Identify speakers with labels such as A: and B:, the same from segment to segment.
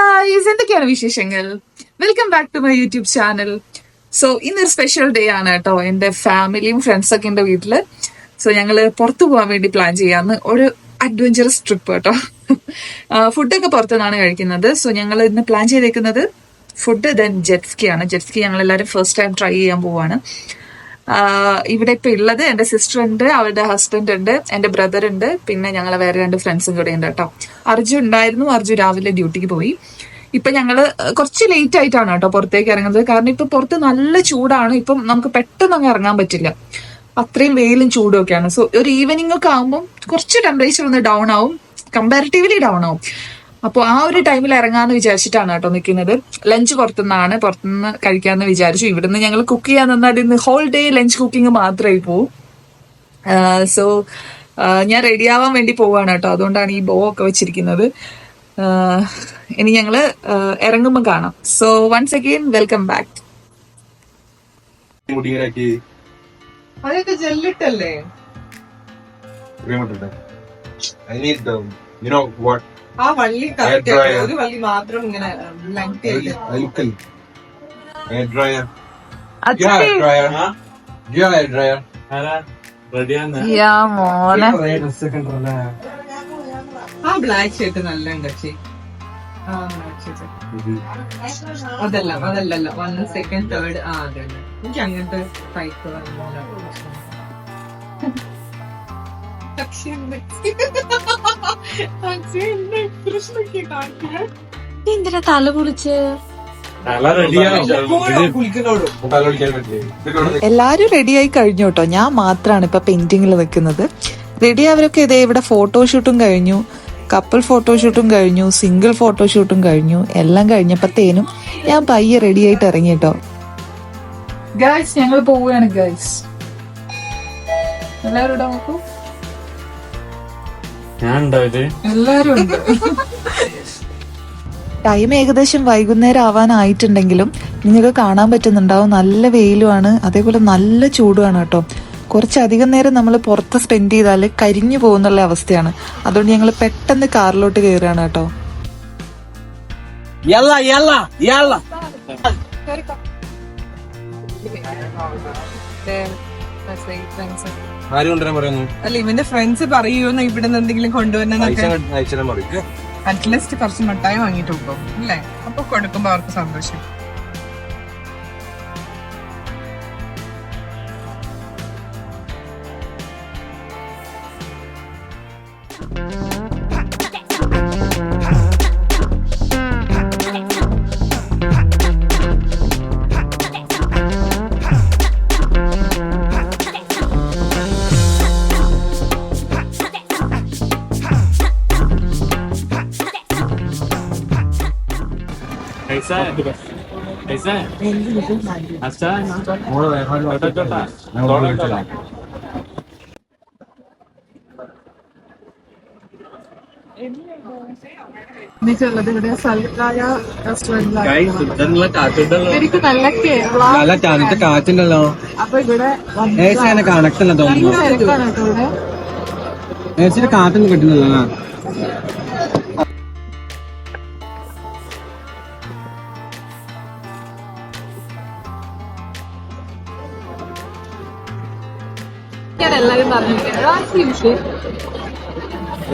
A: Guys എന്തൊക്കെയാണ് വിശേഷങ്ങൾ? Welcome back to my YouTube channel so ഇന്നൊരു സ്പെഷ്യൽ ഡേ ആണ് കേട്ടോ. എന്റെ ഫാമിലിയും ഫ്രണ്ട്സ് ഒക്കെ എന്റെ വീട്ടിൽ. സോ ഞങ്ങൾ പുറത്തു പോകാൻ വേണ്ടി പ്ലാൻ ചെയ്യാന്ന് ഒരു അഡ്വഞ്ചറസ് ട്രിപ്പ് കേട്ടോ. ഫുഡൊക്കെ പുറത്തുനിന്നാണ് കഴിക്കുന്നത്. സോ ഞങ്ങൾ ഇന്ന് പ്ലാൻ ചെയ്തേക്കുന്നത് ഫുഡ് ദെൻ ജെറ്റ്സ്കി ആണ്. ജെറ്റ്സ്കി ഞങ്ങൾ എല്ലാവരും ഫസ്റ്റ് ടൈം ട്രൈ ചെയ്യാൻ പോവാണ്. ഇവിടെ ഇപ്പൊ ഉള്ളത് എന്റെ സിസ്റ്റർ ഉണ്ട് അവരുടെ ഹസ്ബൻഡ് ഉണ്ട് എന്റെ ബ്രദർ ഉണ്ട് പിന്നെ ഞങ്ങളെ വേറെ രണ്ട് ഫ്രണ്ട്സും കൂടെ ഉണ്ട് കേട്ടോ. അർജു ഉണ്ടായിരുന്നു അർജു രാവിലെ ഡ്യൂട്ടിക്ക് പോയി. ഇപ്പൊ ഞങ്ങൾ കുറച്ച് ലേറ്റ് ആയിട്ടാണ് കേട്ടോ പുറത്തേക്ക് ഇറങ്ങുന്നത്. കാരണം ഇപ്പൊ പുറത്ത് നല്ല ചൂടാണ് ഇപ്പം നമുക്ക് പെട്ടെന്ന് അങ്ങ് ഇറങ്ങാൻ പറ്റില്ല. അത്രയും വെയിലും ചൂടും ഒക്കെയാണ്. സോ ഒരു ഈവനിങ് ഒക്കെ ആകുമ്പോൾ കുറച്ച് ടെമ്പറേച്ചർ ഒന്ന് ഡൗൺ ആവും. കമ്പാരിറ്റീവ്ലി ഡൗൺ ആവും. അപ്പോൾ ആ ഒരു ടൈമിൽ ഇറങ്ങാന്ന് വിചാരിച്ചിട്ടാണ് കേട്ടോ നിൽക്കുന്നത് ലഞ്ച് പുറത്തുനിന്നാണ് പുറത്തുനിന്ന് കഴിക്കാന്ന് വിചാരിച്ചു. ഇവിടുന്ന് ഞങ്ങൾ കുക്ക് ചെയ്യാൻ നിന്നാൽ ഇന്ന് ഹോൾ ഡേ ലഞ്ച് കുക്കിംഗ് മാത്രമായി പോവും. സോ ഞാൻ റെഡി ആവാൻ വേണ്ടി പോവാണ് കേട്ടോ. അതുകൊണ്ടാണ് ഈ ബോ ഒക്കെ വെച്ചിരിക്കുന്നത്. ഇനി ഞങ്ങൾ ഇറങ്ങുമ്പോൾ കാണാം. So once again welcome
B: back
A: അതൊക്കെ ജെല്ലിട്ടല്ലേ
B: the, you know what?
A: ആ വള്ളി ഒരു വള്ളി മാത്രം ഇങ്ങനെ ലെങ്ത് ആ? ബ്ലാക്ക് ഷർട്ട് നല്ല ഷർട്ട് അതല്ല അതല്ലല്ല. വൺ സെക്കൻഡ് തേർഡ് ആ അതെ എനിക്ക് അങ്ങനത്തെ ടൈപ്പ്
C: എന്തിനാ തല പൊളിച്ച്?
D: എല്ലാരും റെഡിയായി കഴിഞ്ഞു കേട്ടോ. ഞാൻ മാത്രാണ് ഇപ്പൊ പെയിന്റിങ്ങിൽ നിൽക്കുന്നത് റെഡി അവരൊക്കെ ഇതേ ഇവിടെ ഫോട്ടോഷൂട്ടും കഴിഞ്ഞു. കപ്പിൾ ഫോട്ടോഷൂട്ടും കഴിഞ്ഞു. സിംഗിൾ ഫോട്ടോഷൂട്ടും കഴിഞ്ഞു. എല്ലാം കഴിഞ്ഞപ്പോഴത്തേനും ഞാൻ പയ്യെ റെഡി ആയിട്ട് ഇറങ്ങി കേട്ടോ.
A: ഗൈസ് ഞങ്ങൾ പോവുകയാണ് ഗൈസ് എല്ലാവരും ഇവിടെ നോക്കൂ.
E: ഞാൻ ഉണ്ടാവില്ലേ
A: എല്ലാരും ഉണ്ട്
D: ടൈം ഏകദേശം വൈകുന്നേരം ആവാനായിട്ടുണ്ടെങ്കിലും നിങ്ങൾക്ക് കാണാൻ പറ്റുന്നുണ്ടാവും. നല്ല വെയിലുമാണ്. അതേപോലെ നല്ല ചൂടുമാണ് കേട്ടോ. കുറച്ചധികം നേരം നമ്മൾ പുറത്ത് സ്പെൻഡ് ചെയ്താൽ കരിഞ്ഞു പോകുന്നുള്ള അവസ്ഥയാണ്. അതുകൊണ്ട് ഞങ്ങൾ പെട്ടെന്ന് കാറിലോട്ട് കയറുകയാണ് കേട്ടോ.
E: യല്ല
B: ആര് കൊണ്ടുവരാൻ പറയുന്നു?
A: അല്ല ഇവന്റെ ഫ്രണ്ട്സ് പറയുമെന്ന് ഇവിടെ നിന്ന് എന്തെങ്കിലും
B: അയച്ചാലും പറയും.
A: അറ്റ്ലീസ്റ്റ് കുറച്ച് മിഠായി വാങ്ങിയിട്ട് പോകും അല്ലേ? അപ്പൊ കൊടുക്കുമ്പോ അവർക്ക് സന്തോഷം.
E: कैसा है कैसा है अच्छा है ना छोटा छोटा थोड़ा छोटा
A: എനിക്ക് നല്ല കേരള
F: നല്ല തണുത്ത കാറ്റുണ്ടല്ലോ
A: അപ്പൊ ഇവിടെ
F: ഏസി അങ്ങനെ കണക്ട് അല്ല തോന്നുന്നു
A: തിരക്കാണ് കേട്ടോ ഇവിടെ
F: ഏസിയുടെ കാറ്റൊന്നും കിട്ടുന്നില്ല
A: പറഞ്ഞിരിക്കുന്നത്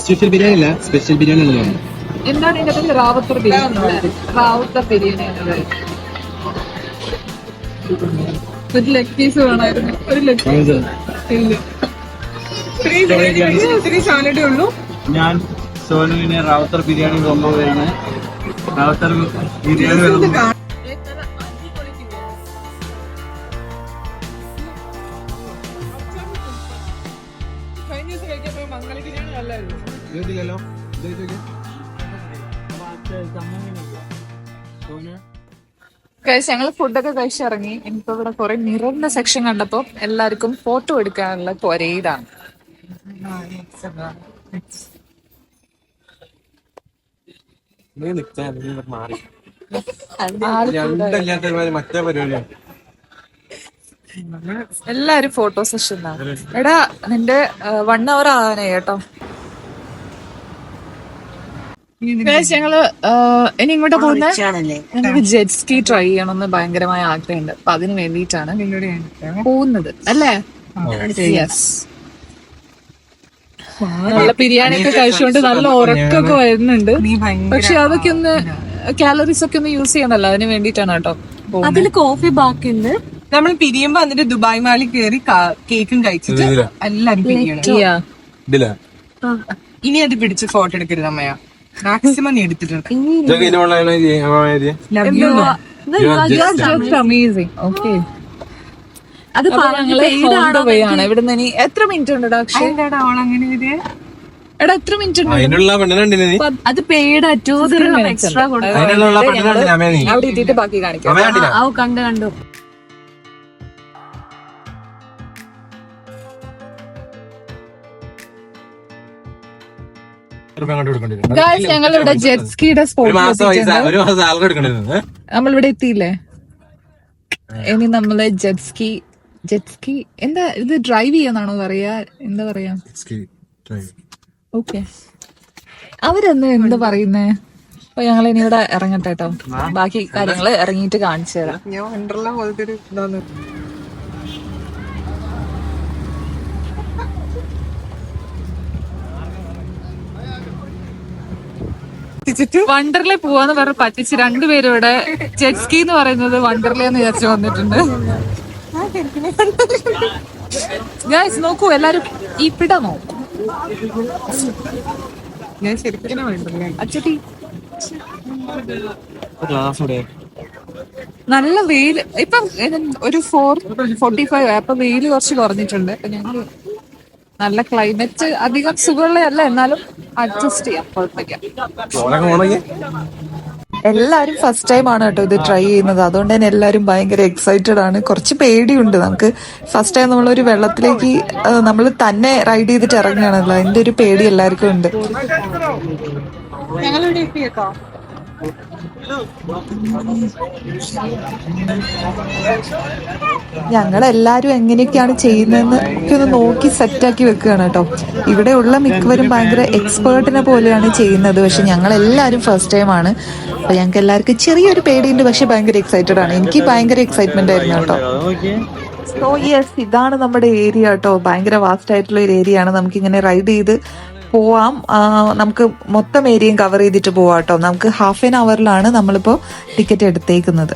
F: സ്പെഷ്യൽ ബിരിയാണി അല്ല സ്പെഷ്യൽ ബിരിയാണി അല്ലേ
A: എന്താണ് ഇതിന്റെ പേര്? റാവത്തർ ബിരിയാണി റാവത്തർ ബിരിയാണി ഒരു ലെഗ് പീസ് വേണമായിരുന്നു. ഒരു ലെഗ് പീസ് ഇല്ല. ഇത്രയും സാലഡേ ഉള്ളൂ.
E: ഞാൻ സോനുവിനെ റാവത്തർ ബിരിയാണി കൊണ്ടുപോവുകയാണ് റാവത്തർ ബിരിയാണി
A: കഴിച്ച് ഞങ്ങൾ ഫുഡൊക്കെ കഴിച്ചിറങ്ങി. ഇനിയിപ്പോ ഇവിടെ കുറെ നിറഞ്ഞ സെക്ഷൻ കണ്ടപ്പോ എല്ലാവർക്കും ഫോട്ടോ എടുക്കാനുള്ള
F: ഒരേ ഇതാണ്. മറ്റേ പരിപാടിയാണ്
A: എല്ലാരും ഫോട്ടോ സെഷൻ എടാ നിന്റെ വൺ അവർ ആവാനായി കേട്ടോ. ഞങ്ങൾ ഇനി ഇങ്ങോട്ട് പോകുന്ന ഞങ്ങൾക്ക് ജെറ്റ് സ്കി ട്രൈ ചെയ്യണമെന്ന് ഭയങ്കരമായ ആഗ്രഹമുണ്ട്. അപ്പൊ അതിന് വേണ്ടിയിട്ടാണ് പോകുന്നത്. അല്ലേ? യെസ് നല്ല ബിരിയാണി ഒക്കെ കഴിച്ചുകൊണ്ട് നല്ല ഉറക്കമൊക്കെ വരുന്നുണ്ട്. പക്ഷെ അതൊക്കെ ഒന്ന് കാലറീസ് ഒക്കെ ഒന്ന് യൂസ് ചെയ്യണല്ലോ. അതിന് വേണ്ടിയിട്ടാണ് കേട്ടോ അതിൽ
C: അതിൽ കോഫി ബാക്കിയുണ്ട്
G: നമ്മൾ പിരിയുമ്പോ എന്നിട്ട് ദുബായ് മാളിൽ കയറി കേക്കും കഴിച്ചിട്ട് എല്ലാരും പിരിയണം. ഇനി അത് പിടിച്ച് ഫോട്ടോ എടുക്കരുത് അമ്മയ. മാക്സിമം നീ എടുത്തിട്ടുണ്ട്.
C: അത്
A: ആണ് ഇവിടുന്ന് ഇനി എത്ര മിനിറ്റ് ഉണ്ട്
G: എഴുതിയേ?
A: എടാ എത്ര മിനിറ്റ് ഉണ്ട്?
C: അത് പെയ്ഡ് എക്സ്ട്രാ
B: കൊടുക്കും
A: അവിടെ എത്തിയിട്ട് ബാക്കി കാണിക്കാം.
C: ആ കണ്ടു കണ്ടു.
A: ഗായ്സ് ഞങ്ങൾ ഇവിടെ ജെറ്റ് സ്കിയുടെ
B: ഒരു
A: സ്പോട്ടിൽ
B: മാസം പൈസ ഒരു മാസം സാലറി എടുക്കേണ്ടി
A: നമ്മളിവിടെ എത്തിയില്ലേ? ഇനി നമ്മൾ ജെറ്റ് സ്കി ജെറ്റ് സ്കി എന്താ ഇത് ഡ്രൈവ് ചെയ്യാന്നാണോ പറയാ? എന്താ പറയാ? ഓക്കെ അവരെന്ന് എന്താ പറയുന്നേ? അപ്പൊ ഞങ്ങൾ ഇനി ഇവിടെ ഇറങ്ങട്ടെ കേട്ടോ ബാക്കി കാര്യങ്ങൾ ഇറങ്ങിയിട്ട് കാണിച്ചു തരാം.
G: ഞാൻ ഇതാണ്
A: വണ്ടർലേ പോവാന്ന് പറഞ്ഞ് പറ്റിച്ച് രണ്ടുപേരും ഇവിടെ ജെറ്റ് സ്കി എന്ന് പറയുന്നത് വണ്ടർലേ എന്ന് വിചാരിച്ചു വന്നിട്ടുണ്ട്. ഗായ്സ് നോക്കൂ എല്ലാരും ഈ പിട നോക്കൂ.
G: ഞാൻ ശരിക്കും
A: അച്ചട്ടി. നല്ല വെയിൽ ഇപ്പം ഒരു ഫോർ ഫോർട്ടി ഫൈവ് അപ്പൊ വെയിൽ കുറച്ച് കുറഞ്ഞിട്ടുണ്ട്. ഞങ്ങൾ നല്ല ക്ലൈമറ്റ് അധികം സുഖമുള്ളതല്ല എന്നാലും അഡ്ജസ്റ്റ് ചെയ്യാം കുഴപ്പമില്ല.
D: എല്ലാവരും ഫസ്റ്റ് ടൈം ആണ് കേട്ടോ ഇത് ട്രൈ ചെയ്യുന്നത്. അതുകൊണ്ട് തന്നെ എല്ലാവരും ഭയങ്കര എക്സൈറ്റഡ് ആണ്. കുറച്ച് പേടിയുണ്ട് നമുക്ക്. ഫസ്റ്റ് ടൈം നമ്മളൊരു വെള്ളത്തിലേക്ക് നമ്മൾ തന്നെ റൈഡ് ചെയ്തിട്ട് ഇറങ്ങുകയാണല്ലോ അതിന്റെ ഒരു പേടി എല്ലാവർക്കും ഉണ്ട്.
G: ഞങ്ങളിവിടെ എത്തിയേക്കോ.
D: ഞങ്ങളെല്ലാരും എങ്ങനെയൊക്കെയാണ് ചെയ്യുന്നതെന്ന് ഒന്ന് നോക്കി സെറ്റാക്കി വെക്കുകയാണ് കേട്ടോ. ഇവിടെയുള്ള മിക്കവരും ഭയങ്കര എക്സ്പേർട്ടിനെ പോലെയാണ് ചെയ്യുന്നത്. പക്ഷെ ഞങ്ങൾ എല്ലാവരും ഫസ്റ്റ് ടൈം ആണ്. അപ്പൊ ഞങ്ങൾക്ക് എല്ലാവർക്കും ചെറിയൊരു പേടിയുണ്ട്. പക്ഷെ ഭയങ്കര എക്സൈറ്റഡ് ആണ്. എനിക്ക് ഭയങ്കര എക്സൈറ്റ്മെന്റ് ആയിരുന്നു കേട്ടോ. സോ യെസ് ഇതാണ് നമ്മുടെ ഏരിയ കേട്ടോ. ഭയങ്കര വാസ്റ്റ് ആയിട്ടുള്ള ഒരു ഏരിയ ആണ്. നമുക്ക് ഇങ്ങനെ റൈഡ് ചെയ്ത് പോവാം. നമുക്ക് മൊത്തം ഏരിയയും കവർ ചെയ്തിട്ട് പോവാം കേട്ടോ. നമുക്ക് ഹാഫ് ആൻ അവറിലാണ് നമ്മളിപ്പോ ടിക്കറ്റ് എടുത്തേക്കുന്നത്.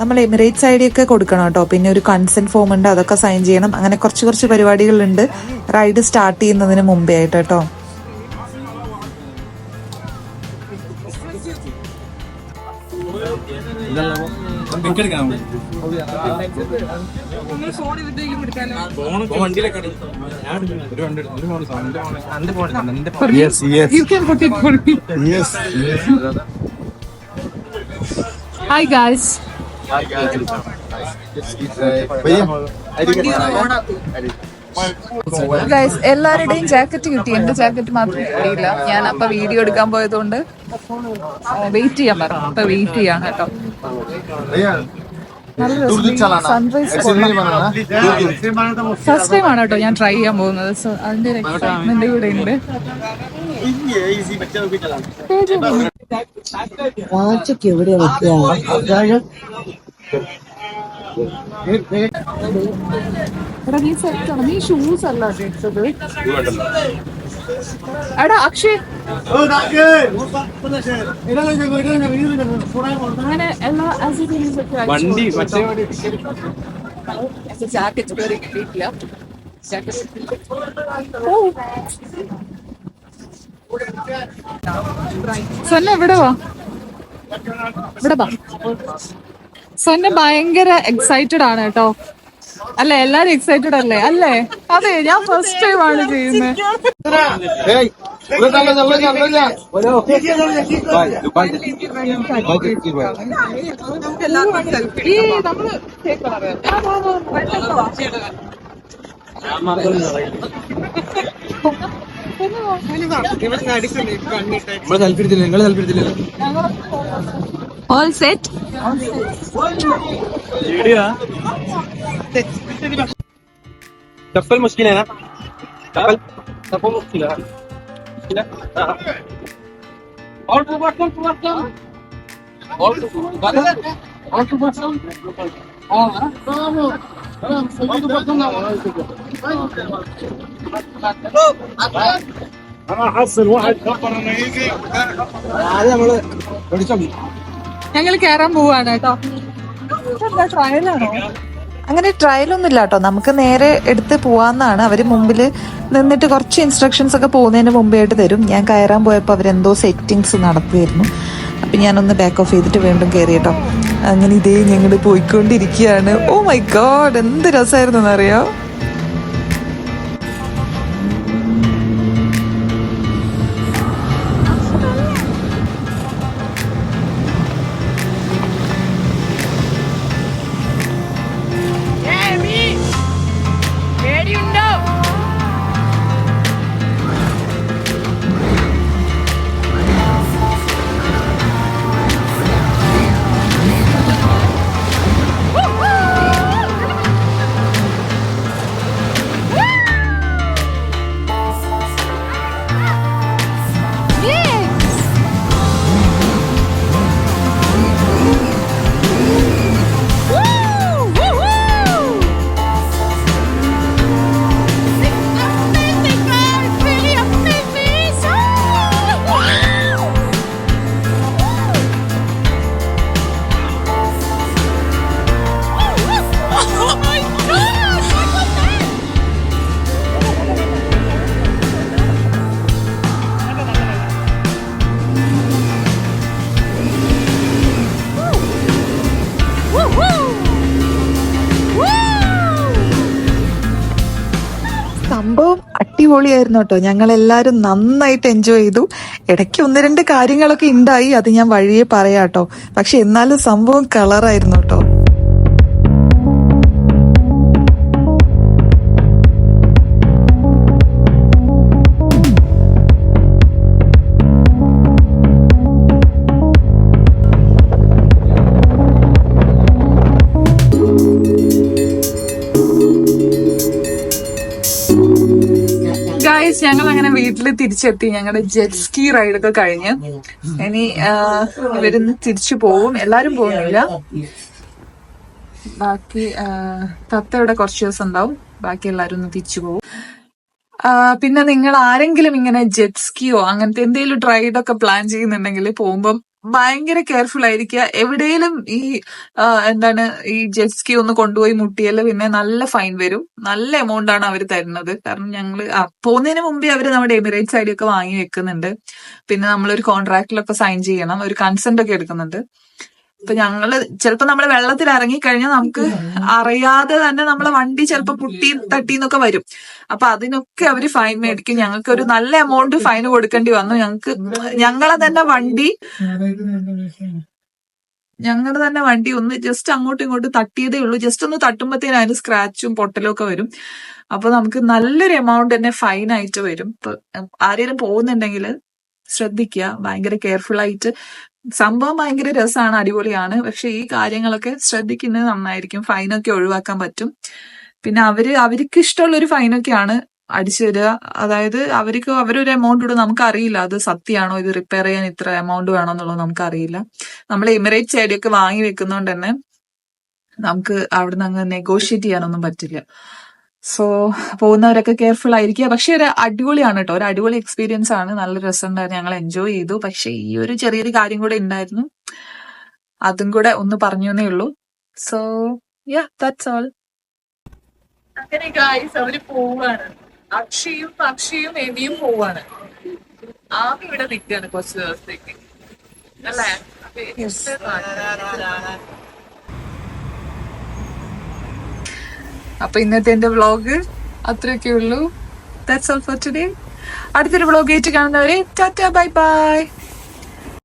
D: നമ്മൾ എമിറേറ്റ്സ് ഐ ഡി ഒക്കെ കൊടുക്കണം കേട്ടോ. പിന്നെ ഒരു കൺസെന്റ് ഫോം ഉണ്ട് അതൊക്കെ സൈൻ ചെയ്യണം. അങ്ങനെ കുറച്ച് കുറച്ച് പരിപാടികളുണ്ട്. റൈഡ് സ്റ്റാർട്ട് ചെയ്യുന്നതിന് മുമ്പേ ആയിട്ട് കേട്ടോ.
A: ഹായ് ഗായ്സ് ഗൈസ് എല്ലാവരുടെയും ജാക്കറ്റ് കിട്ടി. എന്റെ ജാക്കറ്റ് മാത്രം കിട്ടിയില്ല. ഞാൻ അപ്പൊ വീഡിയോ എടുക്കാൻ പോയതുകൊണ്ട് വെയിറ്റ് ചെയ്യാൻ പറഞ്ഞു അപ്പൊ വെയിറ്റ് ചെയ്യാണ് കേട്ടോ. ഫസ്റ്റ് ടൈം ആണ്? കേട്ടോ ഞാൻ ട്രൈ ചെയ്യാൻ പോകുന്നത്. സോ അതിന്റെ ഒരു എക്സൈറ്റ്മെന്റ് കൂടെ ഉണ്ട്. എടാ നീ സെറ്റ് ആണ്? നീ ഷൂസ് അല്ല ഇട്ടത്. എടാ അക്ഷയ്. അങ്ങനെ എല്ലാ
E: വണ്ടി
A: ജാക്കറ്റ് കിട്ടിയിട്ടില്ല. സൊന്ന ഇവിടെ വാ. ഇവിടെ വാ. സൊന്ന ഭയങ്കര എക്സൈറ്റഡ് ആണ് കേട്ടോ. അല്ലേ എല്ലാരും എക്സൈറ്റഡ് അല്ലേ? അല്ലേ? അതെ ഞാൻ ഫസ്റ്റ് ടൈം ആണ് ചെയ്യുന്നത്. ഈ നമ്മൾ കേക്ക് പറയാം
B: നമ്മൾ സെൽഫി എടുത്തില്ല? നിങ്ങൾ സെൽഫി എടുത്തില്ലല്ലോ
C: All set? All set.
F: चप्पल मुश्किल है ना चप्पल चप्पल मुश्किल है
B: मुश्किल है और पूरा कौन पूरा कौन और बादल और पूरा कौन और हाँ सभी तो बच्चों ना أنا أحصل واحد خبر أنا يجي هذا ولا ولا
G: ഞങ്ങൾ കയറാൻ പോവാണ് കേട്ടോ. ട്രയലാണോ
D: അങ്ങനെ ട്രയലൊന്നും ഇല്ല കേട്ടോ. നമുക്ക് നേരെ എടുത്ത് പോവാന്നാണ്. അവർ മുമ്പിൽ നിന്നിട്ട് കുറച്ച് ഇൻസ്ട്രക്ഷൻസ് ഒക്കെ പോകുന്നതിന് മുമ്പായിട്ട് തരും. ഞാൻ കയറാൻ പോയപ്പോൾ അവരെന്തോ സെറ്റിങ്സ് നടത്തിയിരുന്നു. അപ്പം ഞാനൊന്ന് ബാക്ക് ഓഫ് ചെയ്തിട്ട് വീണ്ടും കയറി കേട്ടോ. അങ്ങനെ ഇതേ ഞങ്ങൾ പോയിക്കൊണ്ടിരിക്കുകയാണ്. ഓ മൈ ഗോഡ് എന്ത് രസമായിരുന്നു എന്നറിയോ? അടിപൊളിയായിരുന്നു കേട്ടോ. ഞങ്ങൾ എല്ലാവരും നന്നായിട്ട് എൻജോയ് ചെയ്തു. ഇടയ്ക്ക് ഒന്ന് രണ്ട് കാര്യങ്ങളൊക്കെ ഉണ്ടായി അത് ഞാൻ വഴിയെ പറയാട്ടോ പക്ഷെ എന്നാലും സംഭവം കളറായിരുന്നു കേട്ടോ.
A: വീട്ടിൽ തിരിച്ചെത്തി. ഞങ്ങളുടെ ജെറ്റ് സ്കീ റൈഡ് ഒക്കെ കഴിഞ്ഞ്. ഇനി ഇവരുന്ന് തിരിച്ചു പോവും. എല്ലാരും പോകുന്നില്ല. ബാക്കി തത്ത ഇവിടെ കുറച്ച് ദിവസം ഉണ്ടാവും. ബാക്കി എല്ലാരും ഒന്ന് തിരിച്ചു പോകും പിന്നെ നിങ്ങൾ ആരെങ്കിലും ഇങ്ങനെ ജെറ്റ് സ്കിയോ അങ്ങനത്തെ എന്തെങ്കിലും റൈഡ് ഒക്കെ പ്ലാൻ ചെയ്യുന്നുണ്ടെങ്കിൽ പോകുമ്പോൾ ഭയങ്കര കെയർഫുൾ ആയിരിക്കുക. എവിടെയും ഈ എന്താണ് ഈ ജെറ്റ് സ്കി ഒന്ന് കൊണ്ടുപോയി മുട്ടിയല്ല പിന്നെ നല്ല ഫൈൻ വരും. നല്ല എമൗണ്ട് ആണ് അവർ തരുന്നത്. കാരണം ഞങ്ങൾ പോകുന്നതിന് മുമ്പേ അവർ നമ്മുടെ എമിറേറ്റ്സ് ഐഡി ഒക്കെ വാങ്ങി വെക്കുന്നുണ്ട്. പിന്നെ നമ്മൾ ഒരു സൈൻ ചെയ്യണം. ഒരു കൺസെന്റ് ഒക്കെ എടുക്കുന്നുണ്ട്. ഇപ്പൊ ഞങ്ങൾ ചിലപ്പോ നമ്മൾ വെള്ളത്തിൽ ഇറങ്ങി കഴിഞ്ഞാൽ നമുക്ക് അറിയാതെ തന്നെ നമ്മളെ വണ്ടി ചിലപ്പോ പുട്ടി തട്ടി എന്നൊക്കെ വരും. അപ്പൊ അതിനൊക്കെ അവർ ഫൈൻ മേടിക്കും. ഞങ്ങൾക്ക് ഒരു നല്ല എമൗണ്ട് ഫൈൻ കൊടുക്കേണ്ടി വന്നു. ഞങ്ങൾക്ക് ഞങ്ങളെ തന്നെ വണ്ടി ഞങ്ങളുടെ തന്നെ വണ്ടി ഒന്ന് ജസ്റ്റ് അങ്ങോട്ടും ഇങ്ങോട്ടും തട്ടിയതേ ഉള്ളൂ. ജസ്റ്റ് ഒന്ന് തട്ടുമ്പോഴത്തേനും അതിന് സ്ക്രാച്ചും പൊട്ടലും ഒക്കെ വരും. അപ്പൊ നമുക്ക് നല്ലൊരു എമൗണ്ട് തന്നെ ഫൈൻ ആയിട്ട് വരും. ആരെങ്കിലും പോകുന്നുണ്ടെങ്കിൽ ശ്രദ്ധിക്കുക ഭയങ്കര കെയർഫുൾ ആയിട്ട് സംഭവം ഭയങ്കര രസമാണ് അടിപൊളിയാണ്. പക്ഷെ ഈ കാര്യങ്ങളൊക്കെ ശ്രദ്ധിക്കുന്നത് നന്നായിരിക്കും. ഫൈനൊക്കെ ഒഴിവാക്കാൻ പറ്റും. പിന്നെ അവർ അവർക്ക് ഇഷ്ടമുള്ള ഒരു ഫൈനൊക്കെയാണ് അടിച്ചു തരിക അതായത് അവർക്ക് അവരൊരു എമൗണ്ട് ഇടും. നമുക്ക് അറിയില്ല അത് സത്യമാണോ? ഇത് റിപ്പയർ ചെയ്യാൻ ഇത്ര എമൗണ്ട് വേണോ എന്നുള്ളത് നമുക്ക് അറിയില്ല നമ്മൾ എമിറേറ്റ്സ് ഐഡിയൊക്കെ വാങ്ങി വെക്കുന്നോണ്ട് തന്നെ നമുക്ക് അവിടുന്ന് അങ്ങ് നെഗോഷിയേറ്റ് ചെയ്യാനൊന്നും പറ്റില്ല. സോ പോകുന്നവരൊക്കെ കെയർഫുൾ ആയിരിക്കുക. പക്ഷെ ഒരു അടിപൊളിയാണ് കേട്ടോ ഒരു അടിപൊളി എക്സ്പീരിയൻസ് ആണ്. നല്ല രസമുണ്ടായിരുന്നു. ഞങ്ങൾ എൻജോയ് ചെയ്തു. പക്ഷെ ഈ ഒരു ചെറിയൊരു കാര്യം കൂടെ ഉണ്ടായിരുന്നു. അതും കൂടെ ഒന്ന് പറഞ്ഞു എന്നേ ഉള്ളൂ. സോ യാ ദാറ്റ്സ് ഓൾ അങ്ങനെ ഗായ്സ് അവർ പോവാണ്. അക്ഷയും അക്ഷയും എവിയും പോവാണ്. ആമി ഇവിടെ നിൽക്കുകയാണ് കുറച്ച് ദിവസത്തേക്ക്. അല്ലേ? അപ്പൊ ഇന്നത്തെ എന്റെ വ്ളോഗ് അത്രയൊക്കെ ഉള്ളൂ. ദാറ്റ്സ് ഓൾ ഫോർ ടുഡേ അടുത്തൊരു വ്ളോഗ് ആയിട്ട് കാണുന്നവരെ ടാറ്റ ബൈ ബൈ.